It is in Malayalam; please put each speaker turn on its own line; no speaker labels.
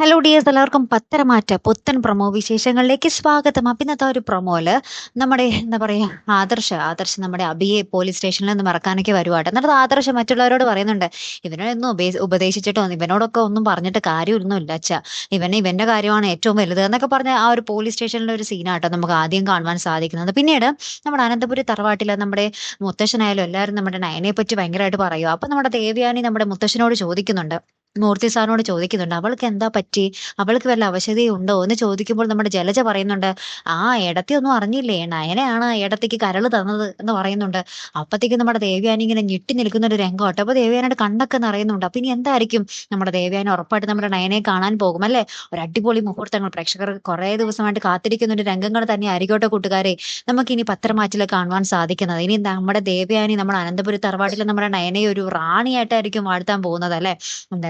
ഹലോ ഡിയേഴ്സ് എല്ലാവർക്കും പത്തരമാറ്റ പുത്തൻ പ്രൊമോ വിശേഷങ്ങളിലേക്ക് സ്വാഗതം. അപ്പം ഇന്നത്തെ ഒരു പ്രൊമോയിൽ നമ്മുടെ എന്താ പറയുക ആദർശ് ആദർശ് നമ്മുടെ അബിയെ പോലീസ് സ്റ്റേഷനിൽ നിന്ന് മറക്കാനൊക്കെ വരുവാട്ടെ എന്നിട്ട് ആദർശ് മറ്റുള്ളവരോട് പറയുന്നുണ്ട് ഇവനൊന്നും ഉപേ ഉപദേശിച്ചിട്ടോ? ഇവനോടൊക്കെ ഒന്നും പറഞ്ഞിട്ട് കാര്യമൊന്നും ഇല്ല അച്ഛ. ഇവനെ ഇവന്റെ കാര്യമാണ് ഏറ്റവും വലുത് എന്നൊക്കെ പറഞ്ഞ ആ ഒരു പോലീസ് സ്റ്റേഷനിലെ ഒരു സീനാട്ടോ നമുക്ക് ആദ്യം കാണുവാൻ സാധിക്കുന്നത്. പിന്നീട് നമ്മുടെ അനന്തപുരി തറവാട്ടിലെ നമ്മുടെ മുത്തശ്ശനായാലും എല്ലാവരും നമ്മുടെ നയനെ പറ്റി ഭയങ്കരമായിട്ട് പറയുക അപ്പൊ നമ്മുടെ ദേവയാനി നമ്മുടെ മുത്തശ്ശനോട് ചോദിക്കുന്നുണ്ട് മൂർത്തി സാറിനോട് ചോദിക്കുന്നുണ്ട് അവൾക്ക് എന്താ പറ്റി? അവൾക്ക് വല്ല അവശതയുണ്ടോ എന്ന് ചോദിക്കുമ്പോൾ നമ്മുടെ ജലജ പറയുന്നുണ്ട് ആ ഇടത്തി ഒന്നും അറിഞ്ഞില്ലേ? നയനയാണ് ഇടത്തേക്ക് കരൾ തന്നത് എന്ന് പറയുന്നുണ്ട്. അപ്പത്തേക്ക് നമ്മുടെ ദേവ്യാനി ഇങ്ങനെ ഞെട്ടി നിൽക്കുന്ന ഒരു രംഗം കേട്ടോ അപ്പൊ ദേവ്യാനോട് കണ്ണൊക്കെ നിറയുന്നുണ്ട്. അപ്പൊ ഇനി എന്തായിരിക്കും? നമ്മുടെ ദേവയാനി ഉറപ്പായിട്ട് നമ്മുടെ നയനെ കാണാൻ പോകും അല്ലെ? ഒരു അടിപൊളി മുഹൂർത്തങ്ങൾ. പ്രേക്ഷകർ കുറെ ദിവസമായിട്ട് കാത്തിരിക്കുന്ന ഒരു രംഗങ്ങൾ തന്നെ ആയിരിക്കോട്ടെ കൂട്ടുകാരെ. നമുക്ക് ഇനി പത്രമാറ്റിൽ കാണുവാൻ സാധിക്കുന്നത്. ഇനി നമ്മുടെ ദേവ്യാനി നമ്മുടെ അനന്തപുരി തറവാട്ടിലെ നമ്മുടെ നയനെ ഒരു റാണിയായിട്ടായിരിക്കും വാഴ്ത്താൻ പോകുന്നത് അല്ലെ?